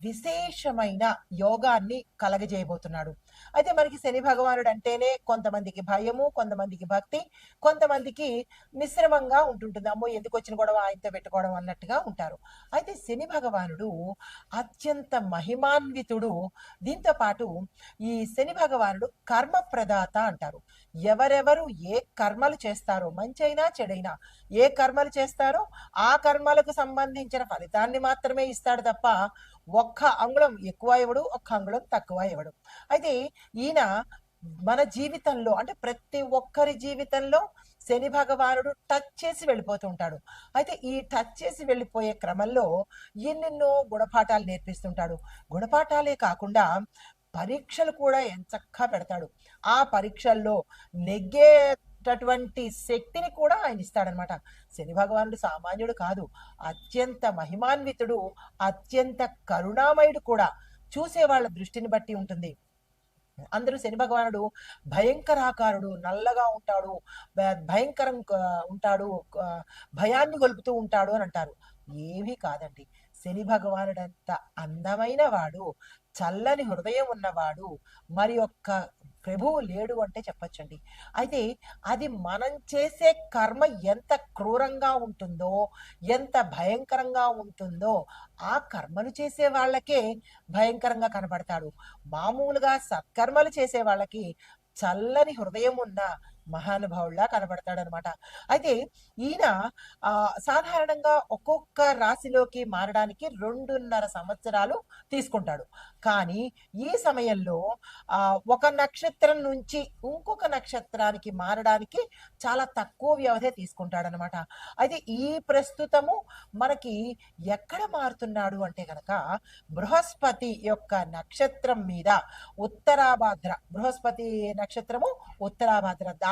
విశేషమైన యోగాన్ని కలగజేయబోతున్నాడు. అయితే మనకి శని భగవానుడు అంటేనే కొంతమందికి భయము కొంతమందికి భక్తి కొంతమందికి మిశ్రమంగా ఉంటుంటుంది. అమ్మో ఎందుకు వచ్చిన గొడవ? ఆయనతో పెట్టుకోవడం అన్నట్టుగా ఉంటారు. అయితే శని భగవానుడు అత్యంత మహిమాన్వితుడు. దీంతో పాటు ఈ శని భగవానుడు కర్మ ప్రదాత అంటారు. ఎవరెవరు ఏ కర్మలు చేస్తారో మంచైనా చెడైనా ఏ కర్మలు చేస్తారో ఆ కర్మలకు సంబంధించిన ఫలితాన్ని మాత్రమే ఇస్తాడు తప్ప ఒక్క అంగుళం ఎక్కువ ఇవ్వడు ఒక్క అంగుళం తక్కువ ఇవ్వడు. అయితే ఈయన మన జీవితంలో అంటే ప్రతి ఒక్కరి జీవితంలో శని భగవానుడు టచ్ చేసి వెళ్ళిపోతూ ఉంటాడు. అయితే ఈ టచ్ చేసి వెళ్ళిపోయే క్రమంలో ఎన్నెన్నో గుణపాఠాలు నేర్పిస్తుంటాడు. గుణపాఠాలే కాకుండా పరీక్షలు కూడా ఎంచక్కా పెడతాడు. ఆ పరీక్షల్లో నెగ్గే అటువంటి శక్తిని కూడా ఆయన ఇస్తాడనమాట. శని భగవానుడు సామాన్యుడు కాదు. అత్యంత మహిమాన్వితుడు అత్యంత కరుణామయుడు కూడా. చూసే వాళ్ళ దృష్టిని బట్టి ఉంటుంది. అందరూ శని భగవానుడు భయంకరాకారుడు నల్లగా ఉంటాడు భయంకరం ఉంటాడు భయాన్ని గొలుపుతూ ఉంటాడు అని అంటారు. ఏమీ కాదండి. శని భగవానుడంత అందమైన వాడు. చల్లని హృదయం ఉన్నవాడు మరి ఒక్క ప్రభువు లేడు అంటే చెప్పచ్చండి. అయితే అది మనం చేసే కర్మ ఎంత క్రూరంగా ఉంటుందో ఎంత భయంకరంగా ఉంటుందో ఆ కర్మలు చేసే వాళ్ళకే భయంకరంగా కనబడతాడు. మామూలుగా సత్కర్మలు చేసే వాళ్ళకి చల్లని హృదయం ఉన్న మహానుభావుల్లా కనబడతాడనమాట. అయితే ఈయన సాధారణంగా ఒక్కొక్క రాశిలోకి మారడానికి రెండున్నర సంవత్సరాలు తీసుకుంటాడు. కానీ ఈ సమయంలో ఒక నక్షత్రం నుంచి ఇంకొక నక్షత్రానికి మారడానికి చాలా తక్కువ వ్యవధి తీసుకుంటాడనమాట. అయితే ఈ ప్రస్తుతము మనకి ఎక్కడ మారుతున్నాడు అంటే కనుక బృహస్పతి యొక్క నక్షత్రం మీద ఉత్తరాభాద్ర బృహస్పతి నక్షత్రము ఉత్తరాభాద్ర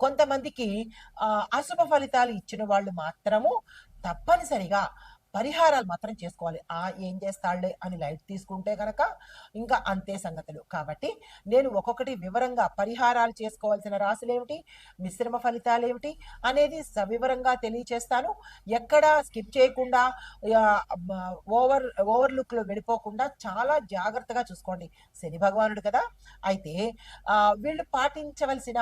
కొంతమందికి ఆ, అశుభ ఫలితాలు ఇచ్చిన వాళ్ళు మాత్రము తప్పనిసరిగా పరిహారాలు మాత్రం చేసుకోవాలి. ఆ ఏం చేస్తాడులే అని లైట్ తీసుకుంటే కనుక ఇంకా అంతే సంగతులు. కాబట్టి నేను ఒక్కొక్కటి వివరంగా పరిహారాలు చేసుకోవాల్సిన రాశులు ఏమిటి మిశ్రమ ఫలితాలు ఏమిటి అనేది సవివరంగా తెలియచేస్తాను. ఎక్కడా స్కిప్ చేయకుండా ఓవర్ ఓవర్లుక్లో వెళ్ళిపోకుండా చాలా జాగ్రత్తగా చూసుకోండి. శని భగవానుడు కదా. అయితే వీళ్ళు పాటించవలసిన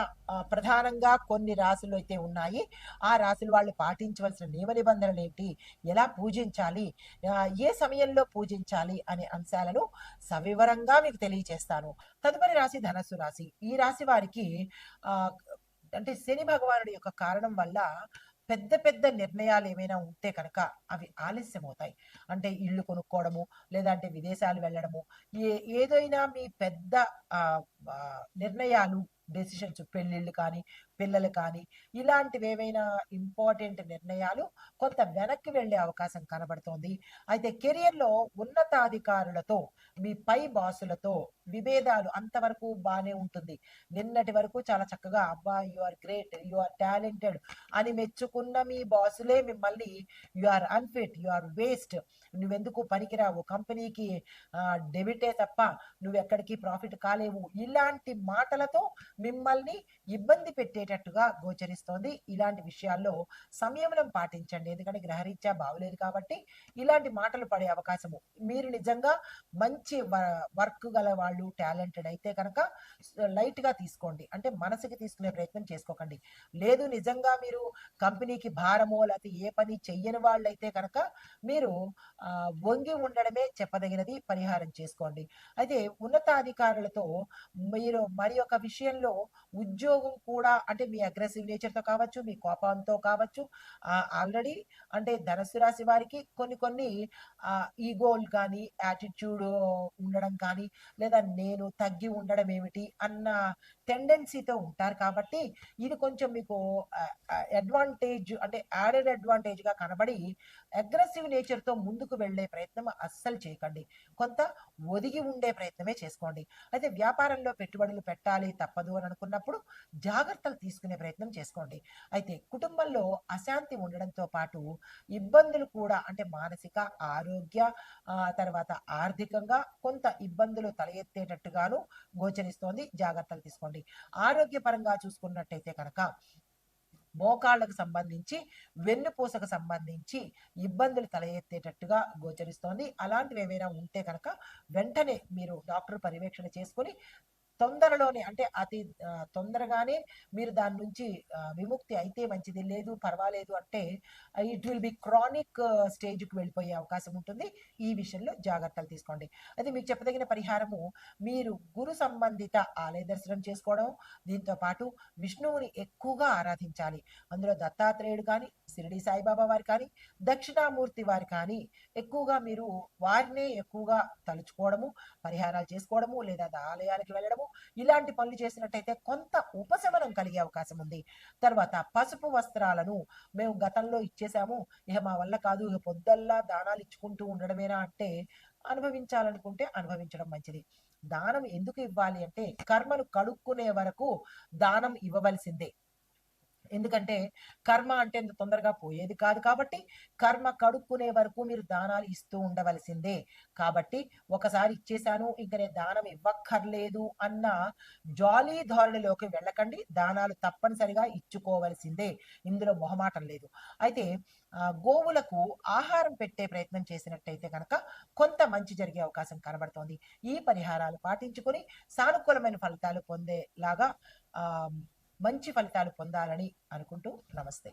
ప్రధానంగా కొన్ని రాశులు అయితే ఉన్నాయి. ఆ రాశులు వాళ్ళు పాటించవలసిన నియమ నిబంధనలు ఏంటి ఎలా పూజ పూజించాలి. ఏ సమయంలో పూజించాలి అనే అంశాలను సవివరంగా మీకు తెలియజేస్తాను. తదుపరి రాశి ధనస్సు రాశి. ఈ రాశి వారికి ఆ అంటే శని భగవానుడి యొక్క కారణం వల్ల పెద్ద పెద్ద నిర్ణయాలు ఏమైనా ఉంటే కనుక అవి ఆలస్యం అవుతాయి అంటే ఇల్లు కొనుక్కోవడము లేదంటే విదేశాలు వెళ్ళడము ఏ ఏదైనా మీ పెద్ద ఆ, నిర్ణయాలు డెసిషన్స్ పెళ్ళిళ్ళు కానీ పిల్లలు కానీ ఇలాంటివి ఏవైనా ఇంపార్టెంట్ నిర్ణయాలు కొంత వెనక్కి వెళ్ళే అవకాశం కనబడుతోంది. అయితే కెరియర్లో ఉన్నతాధికారులతో మీ పై బాసులతో విభేదాలు అంతవరకు బాగానే ఉంటుంది. నిన్నటి వరకు చాలా చక్కగా అబ్బా you are great you are talented అని మెచ్చుకున్న మీ బాసులే మిమ్మల్ని you are unfit you are waste నువ్వెందుకు పనికిరావు? కంపెనీకి డెబిటే తప్ప నువ్వు ఎక్కడికి ప్రాఫిట్ కాలేవు. ఇలాంటి మాటలతో మిమ్మల్ని ఇబ్బంది పెట్టేటట్టుగా గోచరిస్తోంది. ఇలాంటి విషయాల్లో సంయమనం పాటించండి. ఎందుకంటే గ్రహరీత్యా బాగలేదు కాబట్టి ఇలాంటి మాటలు పడే అవకాశము. మీరు నిజంగా మంచి వర్క్ గల వాళ్ళు టాలెంటెడ్ అయితే కనుక లైట్గా తీసుకోండి. అంటే మనసుకి తీసుకునే ప్రయత్నం చేసుకోకండి. లేదు నిజంగా మీరు కంపెనీకి భారమో లేకపోతే ఏ పని చెయ్యని వాళ్ళైతే కనుక మీరు వంగి ఉండడమే చెప్పదగినది పరిహారం చేసుకోండి. అయితే ఉన్నతాధికారులతో మీరు మరి ఒక విషయంలో ఉద్యోగం కూడా అంటే మీ అగ్రెసివ్ నేచర్తో కావచ్చు మీ కోపంతో కావచ్చు ఆల్రెడీ అంటే ధనస్సు రాశి వారికి కొన్ని కొన్ని ఈగోల్ కానీ యాటిట్యూడ్ ఉండడం కానీ లేదా నేను తగ్గి ఉండడం ఏమిటి అన్న టెండెన్సీతో ఉంటారు కాబట్టి ఇది కొంచెం మీకు అడ్వాంటేజ్ అంటే యాడెడ్ అడ్వాంటేజ్గా కనబడి అగ్రెసివ్ నేచర్తో ముందుకు వెళ్ళే ప్రయత్నం అస్సలు చేయకండి. కొంత ఒదిగి ఉండే ప్రయత్నమే చేసుకోండి. అయితే వ్యాపారంలో పెట్టుబడులు పెట్టాలి తప్పదు అని అనుకున్నప్పుడు జాగ్రత్తలు తీసుకునే ప్రయత్నం చేసుకోండి. అయితే కుటుంబంలో అశాంతి ఉండడంతో పాటు ఇబ్బందులు కూడా అంటే మానసిక ఆరోగ్య తర్వాత ఆర్థికంగా కొంత ఇబ్బందులు తల ఎత్తేటట్టుగాను గోచరిస్తోంది. జాగ్రత్తలు తీసుకోండి. ఆరోగ్యపరంగా చూసుకున్నట్టయితే కనుక మోకాళ్ళకు సంబంధించి వెన్నుపూసకు సంబంధించి ఇబ్బందులు తల ఎత్తేటట్టుగా గోచరిస్తోంది. అలాంటివి ఏవైనా ఉంటే కనుక వెంటనే మీరు డాక్టర్ పర్యవేక్షణ చేసుకొని తొందరలోనే అంటే అతి తొందరగానే మీరు దాని నుంచి విముక్తి అయితే మంచిది. లేదు పర్వాలేదు అంటే ఇట్ విల్ బి క్రానిక్ స్టేజ్కి వెళ్ళిపోయే అవకాశం ఉంటుంది. ఈ విషయంలో జాగ్రత్తలు తీసుకోండి. అయితే మీకు చెప్పదగిన పరిహారము మీరు గురు సంబంధిత ఆలయ దర్శనం చేసుకోవడం దీంతో పాటు విష్ణువుని ఎక్కువగా ఆరాధించాలి. అందులో దత్తాత్రేయుడు కానీ షిరిడి సాయిబాబా వారు కానీ దక్షిణామూర్తి వారు కానీ ఎక్కువగా మీరు వారినే ఎక్కువగా తలుచుకోవడము పరిహారాలు చేసుకోవడము లేదా ఆలయాలకు వెళ్ళడము ఇలాంటి పనులు చేసినట్టయితే కొంత ఉపశమనం కలిగే అవకాశం ఉంది. తర్వాత పసుపు వస్త్రాలను మేము గతంలో ఇచ్చేసాము. ఇక మా వల్ల కాదు. ఇక పొద్దల్లా దానాలు ఇచ్చుకుంటూ ఉండడమేనా అంటే అనుభవించాలనుకుంటే అనుభవించడం మంచిది. దానం ఎందుకు ఇవ్వాలి అంటే కర్మను కడుక్కునే వరకు దానం ఇవ్వవలసిందే. ఎందుకంటే కర్మ అంటే ఇంత తొందరగా పోయేది కాదు కాబట్టి కర్మ కడుక్కునే వరకు మీరు దానాలు ఇస్తూ ఉండవలసిందే. కాబట్టి ఒకసారి ఇచ్చేశాను ఇంక నేను దానం ఇవ్వక్కర్లేదు అన్న జాలీ ధోరణిలోకి వెళ్ళకండి. దానాలు తప్పనిసరిగా ఇచ్చుకోవలసిందే. ఇందులో మొహమాటం లేదు. అయితే గోవులకు ఆహారం పెట్టే ప్రయత్నం చేసినట్టయితే కనుక కొంత మంచి జరిగే అవకాశం కనబడుతోంది. ఈ పరిహారాలు పాటించుకొని సానుకూలమైన ఫలితాలు పొందేలాగా ఆ, మంచి ఫలితాలు పొందాలని అనుకుంటూ నమస్తే.